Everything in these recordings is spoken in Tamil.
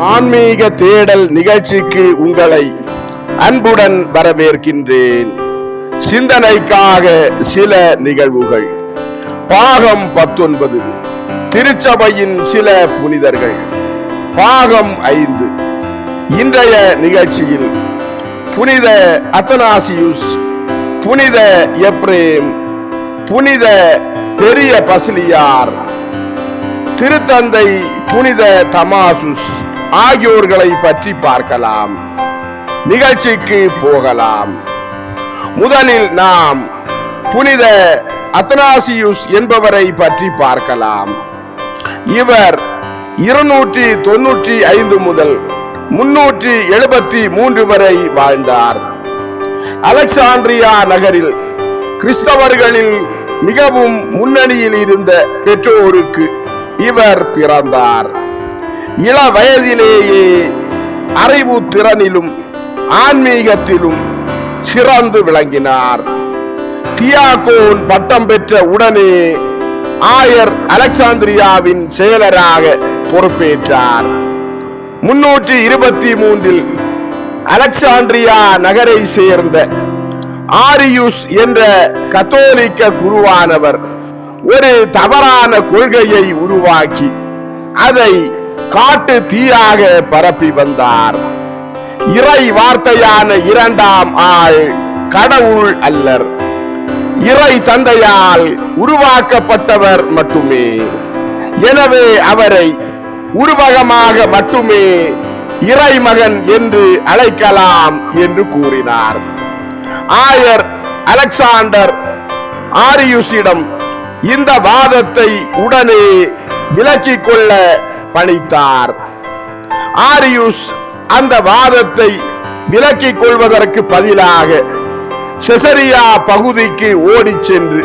ஆன்மீக தேடல் நிகழ்ச்சிக்கு உங்களை அன்புடன் வரவேற்கின்றேன். சிந்தனைக்காக சில நிகழ்வுகள். பாகம் பத்தொன்பது. திருச்சபையின் சில புனிதர்கள். பாகம் ஐந்து. இன்றைய நிகழ்ச்சியில் புனித அத்தனாசியுஸ் புனித எப்ரேம் புனித பெரிய பசிலியார் திருத்தந்தை புனித தமாசுஸ் ஆகியோர்களை பற்றி பார்க்கலாம். நிகழ்ச்சிக்கு போகலாம். முதலில் நாம் புனித அத்தனாசியுஸ் என்பவரை பற்றி பார்க்கலாம். இவர் இருநூற்றி தொன்னூற்றி ஐந்து முதல் முன்னூற்றி எழுபத்தி மூன்று வரை வாழ்ந்தார். அலெக்சாண்ட்ரியா நகரில் கிறிஸ்தவர்களில் மிகவும் முன்னணியில் இருந்த பெற்றோருக்கு இவர் பிறந்தார். இள வயதிலேயே அறிவு திறனிலும் ஆன்மீகத்திலும் சிறந்து விளங்கினார். தியாகோன் பட்டம் பெற்ற உடனே ஆயர் அலெக்சாந்திரியாவின் செயலராக பொறுப்பேற்றார். முன்னூற்றி இருபத்தி மூன்றில் அலெக்சாண்ட்ரியா நகரை சேர்ந்த ஆரியுஸ் என்ற கத்தோலிக்க குருவானவர் ஒரு தவறான கொள்கையை உருவாக்கி அதை காட்டு தீயாக பரப்பி வந்தார். இறை வார்த்தையான இரண்டாம் ஆள் கடவுள் அல்லர். இறை தந்தையால் உருவாக்கப்பட்டவர் மட்டுமே. எனவே அவரை உருவகமாக மட்டுமே இறைமகன் என்று அழைக்கலாம் என்று கூறினார். ஆயர் அலெக்சாண்டர் ஆரியுஸிடம் இந்த வாதத்தை உடனே விலக்கிக் கொள்ள பணித்தார் ஆரியூஸ் அந்த வாதத்தை விலக்கிக் கொள்வதற்கு பதிலாக செசரியா பகுதிக்கு ஓடிச் சென்று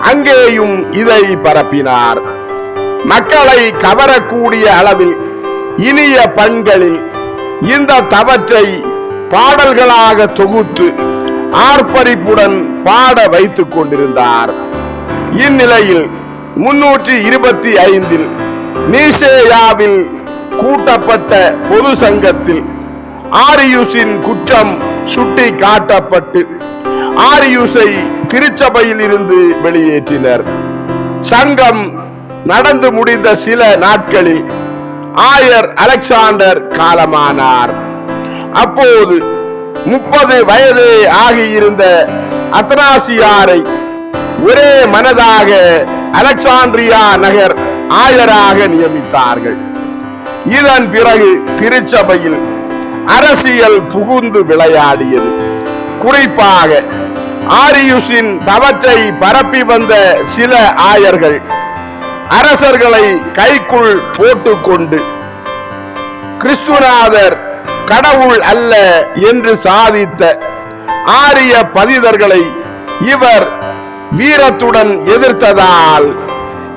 அங்கேயும் இதை பரப்பினார். மக்களை கவரக்கூடிய அளவில் இனிய பண்களில் இந்த தவற்றை பாடல்களாக தொகுத்து ஆர்ப்பரிப்புடன் பாட வைத்துக் கொண்டிருந்தார். இந்நிலையில் முன்னூற்றி இருபத்தி ஐந்தில் நீசேயாவில் கூட்டப்பட்ட பொது சங்கத்தில் ஆரியுஸின் குற்றம் சுட்டி காட்டப்பட்டு ஆரியுஸை திருச்சபையில் இருந்து வெளியேற்றினர். சங்கம் நடந்து முடிந்த சில நாட்களில் ஆயர் அலெக்சாண்டர் காலமானார். அப்போது முப்பது வயது ஆகியிருந்த அத்தனாசியாரை ஒரே மனதாக அலெக்சாண்ட்ரியா நகர் ஆயராக நியமித்தார்கள். இதன் பிறகு திருச்சபையில் அரசியல் புகுந்து விளையாடியது. குறிப்பாக ஆரியுஸின் தவற்றை பரப்பி வந்த சில ஆயர்கள் அரசர்களை கைக்குள் போட்டுக்கொண்டு கிறிஸ்துநாதர் கடவுள் அல்ல என்று சாதித்த ஆரிய பதிதர்களை இவர் வீரத்துடன் எதிர்த்ததால்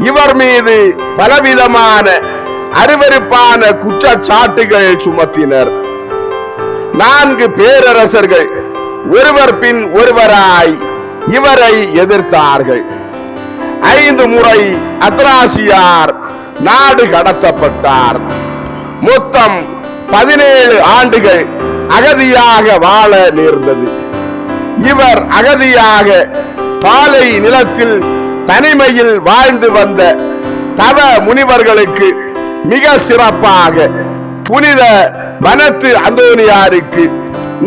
இவர் மீது பலவிதமான அருவருப்பான குற்றச்சாட்டுகள் சுமத்தினர். நான்கு பேரரசர்கள் ஒருவர் பின் ஒருவராய் இவரை எதிர்த்தார்கள். ஐந்து முறை அத்ராசியார் நாடு கடத்தப்பட்டார். மொத்தம் பதினேழு ஆண்டுகள் அகதியாக வாழ நேர்ந்தது. இவர் அகதியாக பாலை நிலத்தில் தனிமையில் வாழ்ந்து வந்த தவ முனிவர்களுக்கு மிக சிறப்பாக புனித வனத்து அந்தோனியாருக்கு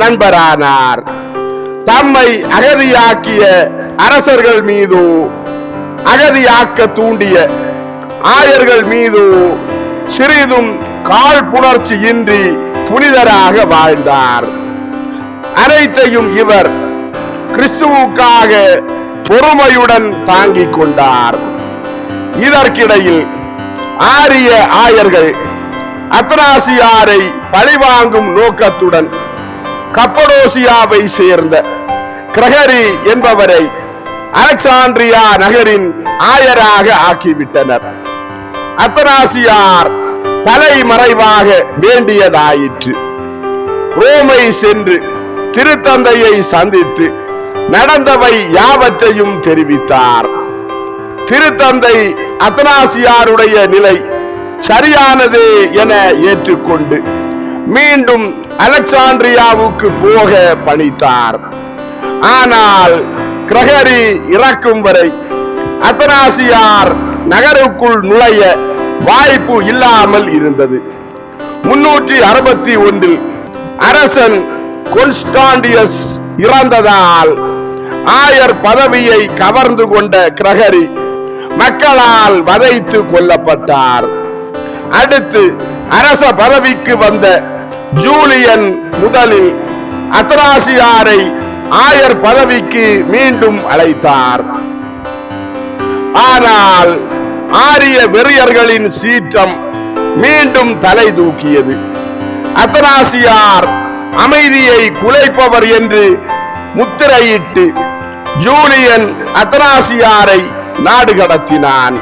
நண்பரானார். தம்மை அகதியாக்கிய அரசர்கள் மீதோ அகதியாக்க தூண்டிய ஆயர்கள் மீதோ சிறிதும் காழ்ப்புணர்ச்சி இன்றி புனிதராக வாழ்ந்தார். அனைத்தையும் இவர் கிறிஸ்துவுக்காக பொறுமையுடன் தாங்கிக் கொண்டார். இதற்கிடையில் ஆரிய ஆயர்கள் அத்தனாசியாரை பழிவாங்கும் நோக்கத்துடன் கப்படோசியாவை சேர்ந்த கிரகரி என்பவரை அலெக்சாண்ட்ரியா நகரின் ஆயராக ஆக்கிவிட்டனர். அத்தனாசியார் தலைமறைவாக வேண்டியதாயிற்று. ரோமை சென்று திருத்தந்தையை சந்தித்து நடந்தவை யாவற்றையும் தெரிவித்தார். திருத்தந்தை அத்தனாசியாருடைய நிலை சரியானது என ஏற்றுக்கொண்டு மீண்டும் அலெக்சாண்ட்ரியாவுக்கு போக பணித்தார். ஆனால் கிரகரி இறக்கும் வரை அத்தனாசியார் நகருக்குள் நுழைய வாய்ப்பு இல்லாமல் இருந்தது. முன்னூற்றி அறுபத்தி ஒன்றில் அரசன் கொன்ஸ்டாண்டியஸ் இறந்ததால் ஆயர் பதவியை கவர்ந்து கொண்ட கிரகரி மக்களால் வதைத்து கொல்லப்பட்டார். அடுத்து அரச பதவிக்கு வந்த ஜூலியன் முதலில் அத்தராசியாரை ஆயர் பதவிக்கு மீண்டும் அழைத்தார். ஆனால் ஆரிய வெறியர்களின் சீற்றம் மீண்டும் தலை தூக்கியது. அத்தனாசியார் அமைதியை குலைப்பவர் என்று முத்திரையிட்டு ஜூலியன் அத்தனாசியாரை நாடு கடத்தினான்.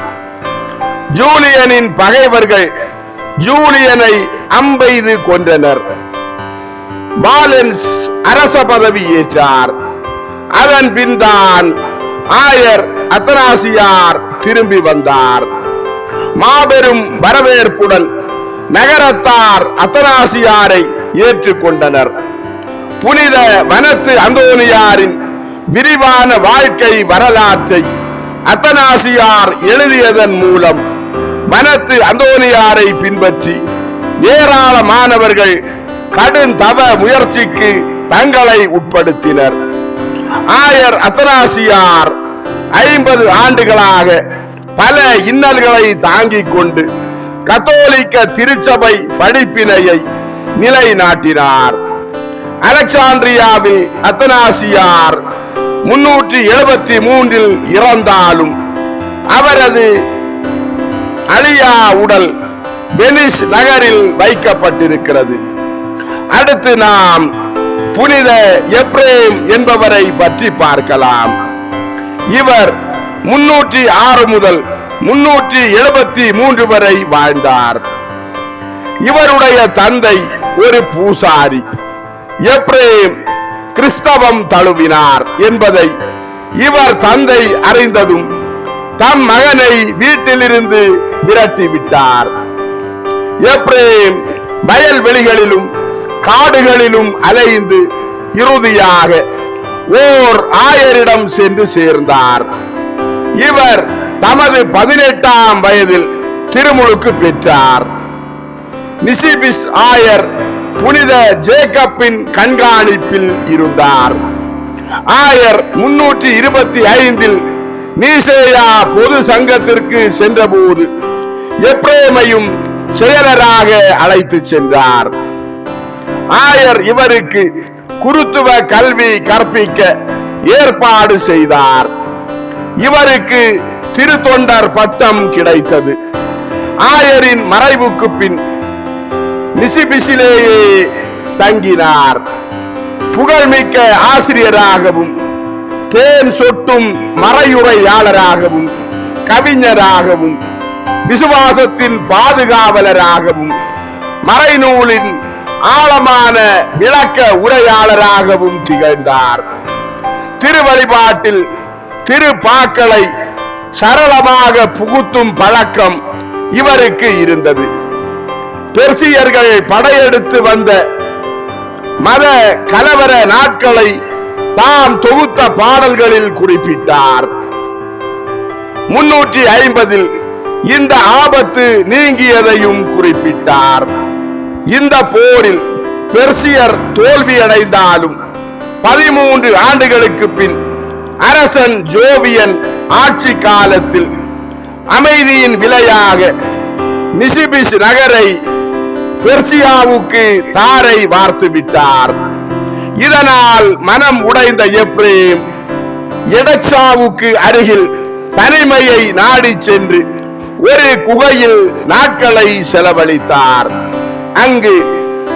ஜூலியனின் பகைவர்கள் ஜூலியனை அம்பெய்து கொன்றனர். பாலன்ஸ் அரச பதவி ஏற்றார். அதன் பின்தான் ஆயர் அத்தனாசியார் திரும்பி வந்தார். மாபெரும் வரவேற்புடன் நகரத்தார் அத்தனாசியாரை ஏற்றுக்கொண்டனர். புனித வனத்து அந்தோனியாரின் விரிவான வாழ்க்கை வரலாற்றை அத்தனாசியார் எழுதியதன் மூலம் வனத்து அந்தோனியாரை பின்பற்றி ஏராளமானவர்கள் கடும் தவ முயற்சிக்கு தங்களை உட்படுத்தினர். ஆயர் அத்தனாசியார் ஐம்பது ஆண்டுகளாக பல இன்னல்களை தாங்கிக் கொண்டு கத்தோலிக்க திருச்சபை படிப்பினையை நிலைநாட்டினார். அலெக்சாண்ட்ரியாவில் அத்தனாசியார் முன்னூற்றி எழுபத்தி மூன்றில் இறந்தாலும் அவரது அழியா உடல் வெனிஸ் நகரில் வைக்கப்பட்டிருக்கிறது. அடுத்து நாம் புனித எப்ரேம் என்பவரை பற்றி பார்க்கலாம். இவர் முன்னூற்றி ஆறு முதல் முன்னூற்றி எழுபத்தி மூன்று வரை வாழ்ந்தார். இவருடைய தந்தை ஒரு பூசாரி. எப்ரேம் கிறிஸ்தவம் தழுவினார் என்பதை இவர் தந்தை அறிந்ததும் தம் மகனை வீட்டிலிருந்து விரட்டி விட்டார். எப்ரேம் வயல்வெளிகளிலும் காடுகளிலும் அலைந்து இறுதியாக ஓர் ஆயரிடம் சென்று சேர்ந்தார். இவர் தமது பதினெட்டாம் வயதில் திருமுழுக்கு பெற்றார். நிசிபிஸ் ஆயர் புனித ஜேக்கப்பின் கண்காணிப்பில் இருந்தார். ஆயர் முன்னூற்றி இருபத்தி ஐந்தில் நீசேயா பொது சங்கத்திற்கு சென்றபோது எப்ரேமையும் செயலராக அழைத்து சென்றார். ஆயர் இவருக்கு குருத்துவ கல்வி கற்பிக்க ஏற்பாடு செய்தார். இவருக்கு திருத்தொண்டர் பட்டம் கிடைத்தது. ஆயரின் மறைவுக்கு பின் நிசிபிசிலேயே தங்கினார். புகழ்மிக்க ஆசிரியராகவும் தேன் சொட்டும் மறையுரையாளராகவும் கவிஞராகவும் விசுவாசத்தின் பாதுகாவலராகவும் மறைநூலின் ஆழமான விளக்க உரையாளராகவும் திகழ்ந்தார். திருவழிபாட்டில் திருப்பாக்களை சரளமாக புகுத்தும் பழக்கம் இவருக்கு இருந்தது. பெர்சியர்கள் படையெடுத்து வந்த மத கலவர நாட்களை தாம் தொகுத்த பாடல்களில் குறிப்பிட்டார். முன்னூற்றி ஐம்பதில் இந்த ஆபத்து நீங்கியதையும் குறிப்பிட்டார். இந்த போரில் பெர்சியர் தோல்வியடைந்தாலும் பதிமூன்று ஆண்டுகளுக்கு பின் அரசன் ஜோவியன் ஆட்சி காலத்தில் அமைதியின் விலையாக நிசிபிஸ் நகரை பெர்சியாவுக்கு தாரை வார்த்து விட்டார். இதனால் மனம் உடைந்த எப்ரேம் எடக்ஷாவுக்கு அருகில் தனிமையை நாடி சென்று ஒரு குகையில் நாட்களை செலவழித்தார். அங்கு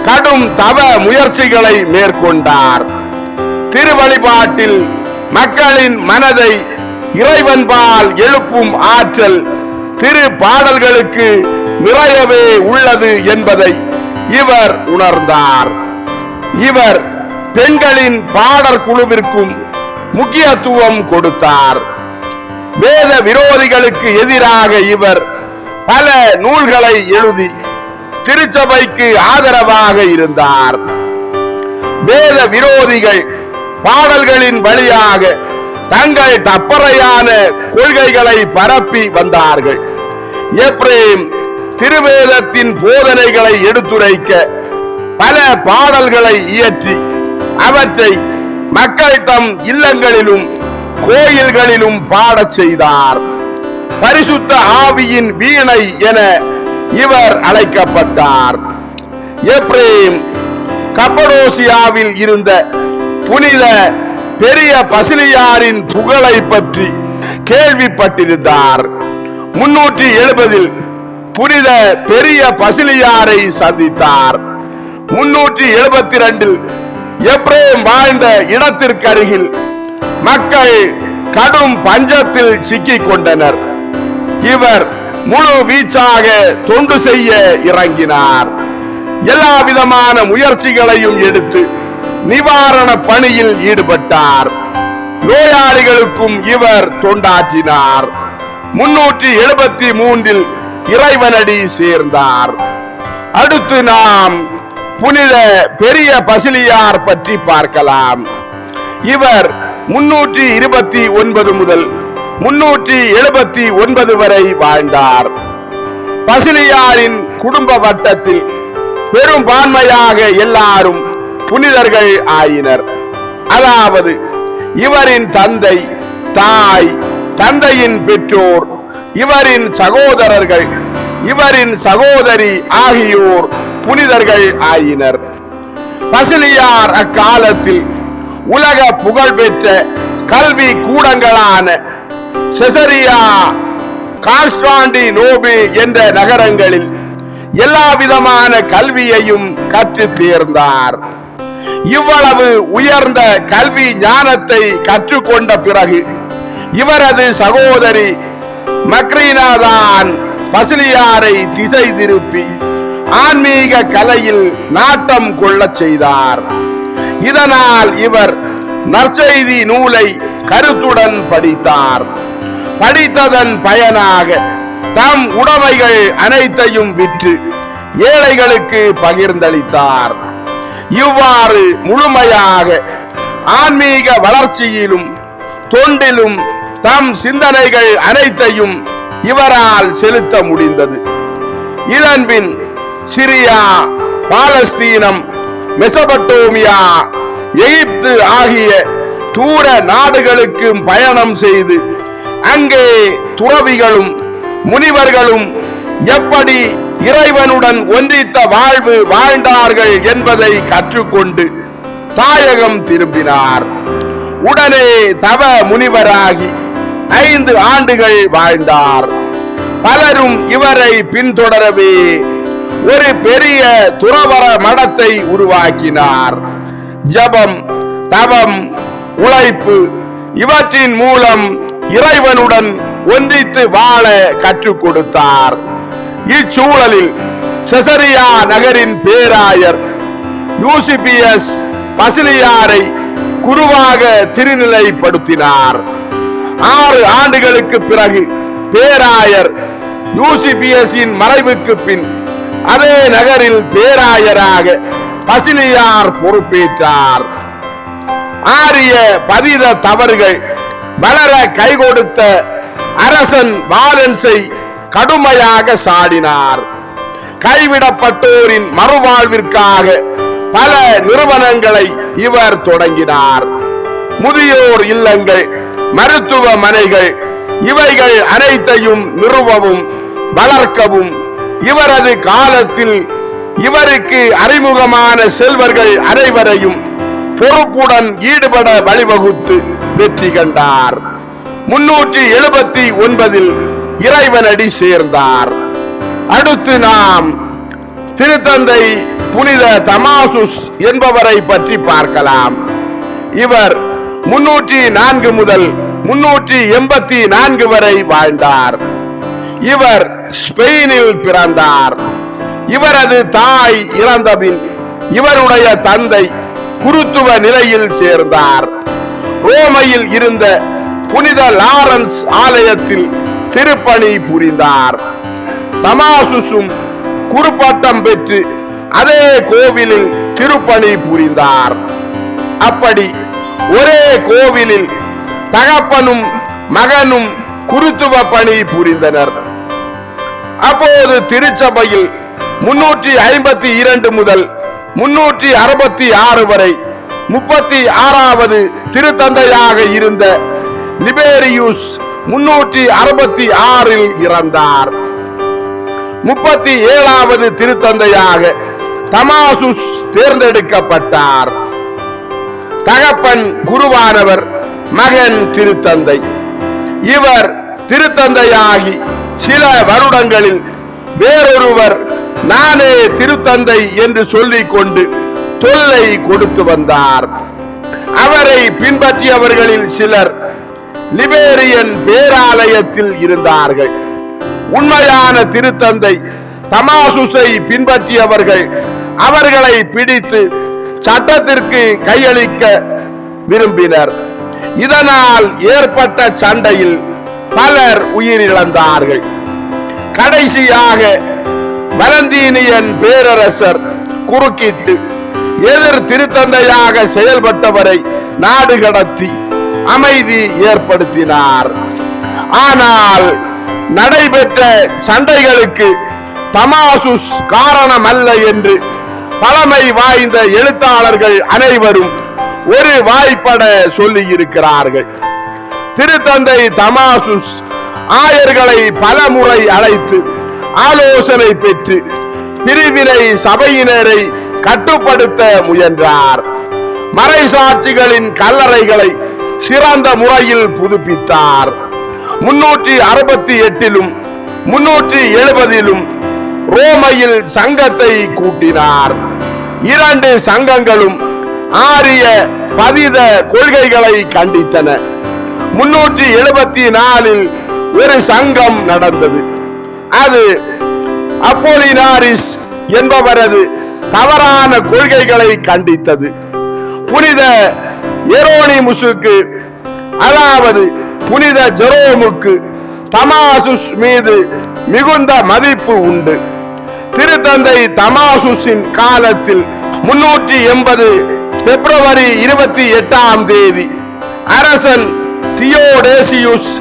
கடும் தவ முயற்சிகளை மேற்கொண்டார். திருவழிபாட்டில் மக்களின் மனதை இறைவன்பால் எழுப்பும் ஆற்றல் திரு பாடல்களுக்கு நிறையவே உள்ளது என்பதை இவர் உணர்ந்தார். இவர் பெண்களின் பாடற் குழுவிற்கும் முக்கியத்துவம் கொடுத்தார். வேத விரோதிகளுக்கு எதிராக இவர் பல நூல்களை எழுதி திருச்சபைக்கு ஆதரவாக இருந்தார். வேத விரோதிகள் பாடல்களின் வழியாக தங்கள் தப்பறையான கொள்கைகளை பரப்பி வந்தார்கள். எப்ரேம் திருவேதத்தின் போதனைகளை எடுத்துரைக்க பல பாடல்களை இயற்றி அவற்றை மக்கள் தம் இல்லங்களிலும் கோயில்களிலும் பாடச் செய்தார். பரிசுத்த ஆவியின் வீணை என இவர் அழைக்கப்பட்டார். எப்ரேம் கப்படோசியாவில் இருந்த புனித பெரிய பசிலியாரின் புகழை பற்றி கேள்விப்பட்டிருந்தார். முன்னூற்றி எழுபதில் புனித பெரிய பசிலியாரை சந்தித்தார். முன்னூற்றி எழுபத்தி ரெண்டில் எப்ரேம் வாழ்ந்த இடத்திற்கு அருகில் மக்கள் கடும் பஞ்சத்தில் சிக்கிக் கொண்டனர். இவர் முழு வீச்சாக தொண்டு செய்ய இறங்கினார். எல்லா விதமான முயற்சிகளையும் எடுத்து நிவாரண பணியில் ஈடுபட்டார். நோயாளிகளுக்கும் இவர் தொண்டாற்றினார். முன்னூற்றி எழுபத்தி மூன்றில் இறைவனடி சேர்ந்தார். அடுத்து நாம் புனித பெரிய பசிலியார் பற்றி பார்க்கலாம். இவர் முன்னூற்றி இருபத்தி ஒன்பது முதல் முன்னூற்றி எழுபத்தி ஒன்பது வரை வாழ்ந்தார். பசிலியாரின் குடும்ப வட்டத்தில் பெரும்பான்மையாக எல்லாரும் புனிதர்கள் ஆயினர். அதாவது இவரின் தந்தை தாய் தந்தையின் பெற்றோர் இவரின் சகோதரர்கள் இவரின் சகோதரி ஆகியோர் புனிதர்கள் ஆயினர். பசிலியார் அக்காலத்தில் உலக புகழ்பெற்ற கல்வி கூடங்களான செசரியா கான்ஸ்டாண்டி நோபி என்ற நகரங்களில் எல்லா விதமான கல்வியையும் கற்று தேர்ந்தார். இவ்வளவு உயர்ந்த கல்வி ஞானத்தை கற்றுக்கொண்ட பிறகு இவரது சகோதரி மக்ரீனாதான் பசிலியாரை திசை திருப்பி ஆன்மீக கலையில் நாட்டம் கொள்ளச் செய்தார். இதனால் இவர் நற்செய்தி நூலை கருத்துடன் படித்தார். படித்ததன் பயனாக தம் உடைமைகள் அனைத்தையும் விற்று ஏழைகளுக்கு பகிர்ந்தளித்தார். இவ்வாறு முழுமையாக ஆன்மீக வளர்ச்சியிலும் தொண்டிலும் தம் சிந்தனைகள் அனைத்தையும் இவரால் செலுத்த முடிந்தது. இதன்பின் சிரியா பாலஸ்தீனம் மெசபட்டோமியா எகிப்து ஆகிய தூர நாடுகளுக்கு பயணம் செய்து அங்கே துறவிகளும் முனிவர்களும் எப்படி இறைவனுடன் ஒன்றித்த வாழ்வு வாழ்ந்தார்கள் என்பதை கற்றுக்கொண்டு தாயகம் திரும்பினார். உடனே தவ முனிவராகி ஐந்து ஆண்டுகள் வாழ்ந்தார். பலரும் இவரை பின்தொடரவே ஒரு பெரிய துறவர மடத்தை உருவாக்கினார். ஜபம் தவம் உழைப்பு இவற்றின் மூலம் இறைவனுடன் ஒன்றித்து வாழ கற்றுக் கொடுத்தார். இச்சூழலில் செசரியா நகரின் பேராயர் யூசிபியஸ் பசிலியாரை குருவாக திருநிலைப்படுத்தினார். ஆறு ஆண்டுகளுக்கு பிறகு பேராயர் யூசிபியஸின் மறைவுக்கு பின் அதே நகரில் பேராயராக பசிலியார் பொறுப்பேற்றார். ஆரிய பதித தவறுகள் வளர கை கொடுத்த அரசன் வாலன்ஸை கடுமையாக சாடினார். கைவிடப்பட்டோரின் மறுவாழ்விற்காக பல நிறுவனங்களை இவர் தொடங்கினார். முதியோர் இல்லங்கள் மருத்துவமனைகள் இவைகள் அனைத்தையும் நிறுவவும் வளர்க்கவும். இவரது காலத்தில் இவருக்கு அறிமுகமான செல்வர்கள் அனைவரையும் பொறுப்புடன் ஈடுபட வழிவகுத்து வெற்றி கண்டார். முன்னூற்றி எழுபத்தி ஒன்பதில் இறைவனடி சேர்ந்தார். அடுத்து நாம் திருத்தந்தை புனித தமாசுஸ் என்பவரை பற்றி பார்க்கலாம். இவர் முன்னூற்றி நான்கு முதல் முன்னூற்றி எண்பத்தி நான்கு வரை வாழ்ந்தார். இவர் ஸ்பெயினில் பிறந்தார். இவரது தாய் இறந்தபின் இவருடைய தந்தை குருத்துவ நிலையில் சேர்ந்தார். ரோமையில் இருந்த புனித லாரன்ஸ் ஆலயத்தில் திருப்பணி புரிந்தார். தமாசுசும் குருப்பட்டம் பெற்று அதே கோவிலில் திருப்பணி புரிந்தார். அப்படி ஒரே கோவிலில் தகப்பனும் மகனும் குருத்துவ பணி புரிந்தனர். அப்போது திருச்சபையில் முன்னூற்றி ஐம்பத்தி இரண்டு முதல் முன்னூற்றி அறுபத்தி ஆறு வரை முப்பத்தி ஆறாவது திருத்தந்தையாக இருந்த லிபேரியூஸ் முன்னூற்றி அறுபத்தி ஆறில் இறந்தார். முப்பத்தி ஏழாவது திருத்தந்தையாக தமாசுஸ் தேர்ந்தெடுக்கப்பட்டார். தகப்பன் குருவானவர் மகன் திருத்தந்தை. இவர் திருத்தந்தையாகி சில வருடங்களில் வேறொருவர் நானே திருத்தந்தை என்று சொல்லிக் கொண்டு தொல்லை கொடுத்து வந்தார். அவரை பின்பற்றியவர்களில் சிலர் லிபேரியன் பேராலயத்தில் இருந்தார்கள். உண்மையான திருத்தந்தை தமாசுசை பின்பற்றியவர்கள் அவர்களை பிடித்து சட்டத்திற்கு கையளிக்க விரும்பினர். இதனால் ஏற்பட்ட சண்டையில் பலர் உயிரிழந்தார்கள். கடைசியாக வலந்தீனியன் பேரரசர் குறுக்கிட்டு எதிர் திருத்தந்தையாக செயல்பட்டவரை நாடு கடத்தி அமைதி ஏற்படுத்தினார். ஆனால் நடைபெற்ற சண்டைகளுக்கு தமாசுஸ் காரணமல்ல என்று பழமை வாய்ந்த எழுத்தாளர்கள் அனைவரும் ஒரு வாய்ப்பட சொல்லி இருக்கிறார்கள். திருத்தந்தை தமாசுஸ் ஆயர்களை பல முறை அழைத்து ஆலோசனை பெற்று பிரிவினை சபையினரை கட்டுப்படுத்த முயன்றார். மறைசாட்சிகளின் கல்லறைகளை சிறந்த முறையில் புதுப்பித்தார். முன்னூற்றி அறுபத்தி எட்டிலும் முன்னூற்றி எழுபதிலும் ரோமையில் சங்கத்தை கூட்டினார். இரண்டு சங்கங்களும் ஆரிய பதித கொள்கைகளை கண்டித்தன. முன்னூற்றி எழுபத்தி நாலில் ஒரு சங்கம் நடந்தது. அது அப்போலினாரிஸ் என்பவரது தவறான கொள்கைகளை கண்டித்தது. புனித எரோனிமுசுக்கு அதாவது புனித ஜெரோமுக்கு தமாசுஸ் மீது மிகுந்த மதிப்பு உண்டு. திருத்தந்தை தமாசுஸின் காலத்தில் முன்னூற்றி எண்பது பிப்ரவரி இருபத்தி எட்டாம் தேதி அரசன் தியோடேசியுஸ்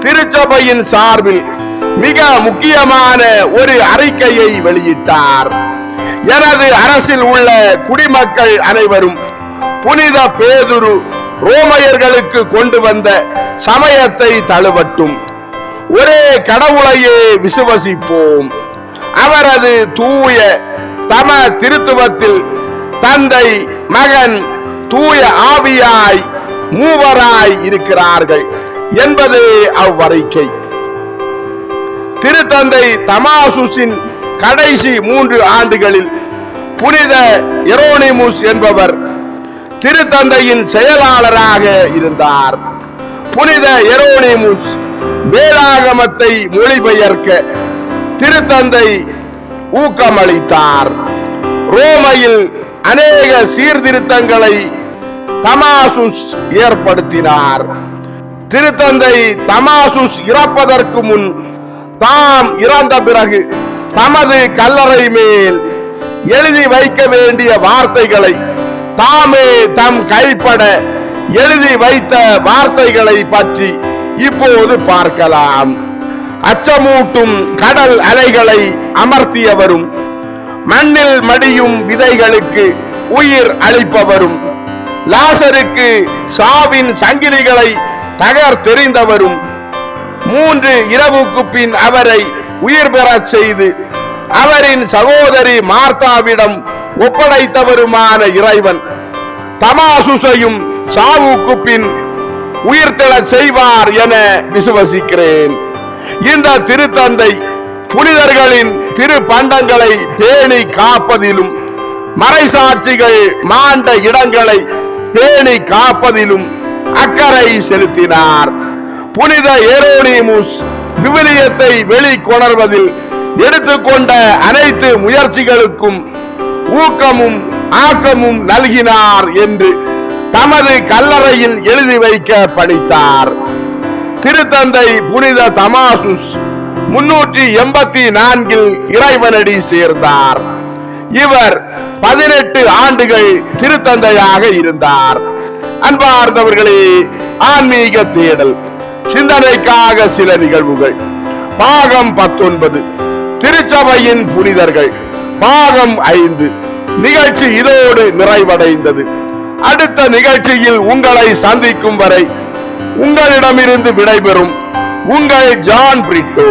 திருச்சபையின் சார்பில் மிக முக்கியமான ஒரு அறிக்கையை வெளியிட்டார். எனது அரசில் உள்ள குடிமக்கள் அனைவரும் புனித பேதுரு ரோமையர்களுக்கு கொண்டு வந்த சமயத்தை தழுவட்டும். ஒரே கடவுளையே விசுவசிப்போம். அவரது தூய தம திருத்துவத்தில் தந்தை மகன் தூய ஆவியாய் மூவராய் இருக்கிறார்கள் என்பது அவ்வறிக்கை. திருத்தந்தை தமாசுசின் கடைசி மூன்று ஆண்டுகளில் புனித எரோனிமுஸ் என்பவர் திருத்தந்தையின் செயலாளராக இருந்தார். புனித எரோனிமுஸ் வேளாகமத்தை மொழிபெயர்க்க திருத்தந்தை ஊக்கமளித்தார். ரோமையில் அநேக சீர்திருத்தங்களை தமாசுஸ் ஏற்படுத்தினார். திருத்தந்தை தமாசுஸ் இறப்பதற்கு முன் தாம் இறந்த பிறகு தமது கல்லறை மேல் எழுதி வைக்க வேண்டிய வார்த்தைகளை தாமே தம் கைப்பட எழுதி வைத்த வார்த்தைகளை பற்றி இப்போது பார்க்கலாம். அச்சமூட்டும் கடல் அலைகளை அமர்த்தியவரும் மண்ணில் மடியும் விதைகளுக்கு உயிர் அளிப்பவரும். லாசருக்கு சாவின் சங்கிலிகளை தகர் தெரிந்தவரும். மூன்று இரவுக்கு பின் அவரை உயிர் பெறச் செய்து அவரின் சகோதரி மார்த்தாவிடம் ஒப்படைத்தவருமான இறைவன். தமாசுசையும் சாவுக்கு பின் உயிர்த்தெழச் செய்வார் என விசுவசிக்கிறேன். இந்த திருத்தந்தை புனிதர்களின் திரு பண்டங்களை பேணி காப்பதிலும் மறைசாட்சிகள் மாண்ட இடங்களை பேணி காப்பதிலும் அக்கறை செலுத்தினார். புனித ஏரோனிமுஸ் விவிலியத்தை வெளிக்கொணர்வதில் எடுத்துக்கொண்ட அனைத்து முயற்சிகளுக்கும் ஊக்கமும் ஆக்கமும் நல்கினார் என்று தமது கல்லறையில் எழுதி வைக்க பணித்தார். திருத்தந்தை புனித தமாசுஸ் முன்னூற்றி எண்பத்தி நான்கில் இறைவனடி சேர்ந்தார். இவர் பதினெட்டு ஆண்டுகள் திருத்தந்தையாக இருந்தார். அன்பார்ந்தவர்களே ஆன்மீக தேடல் சிந்தனைக்காக சில நிகழ்வுகள். பாகம் பத்தொன்பது திருச்சபையின் புனிதர்கள். பாகம் ஐந்து நிகழ்ச்சி இதோடு நிறைவடைந்தது. அடுத்த நிகழ்ச்சியில் உங்களை சந்திக்கும் வரை உங்களிடமிருந்து விடைபெறும் உங்கள் ஜான் பிரிட்டோ.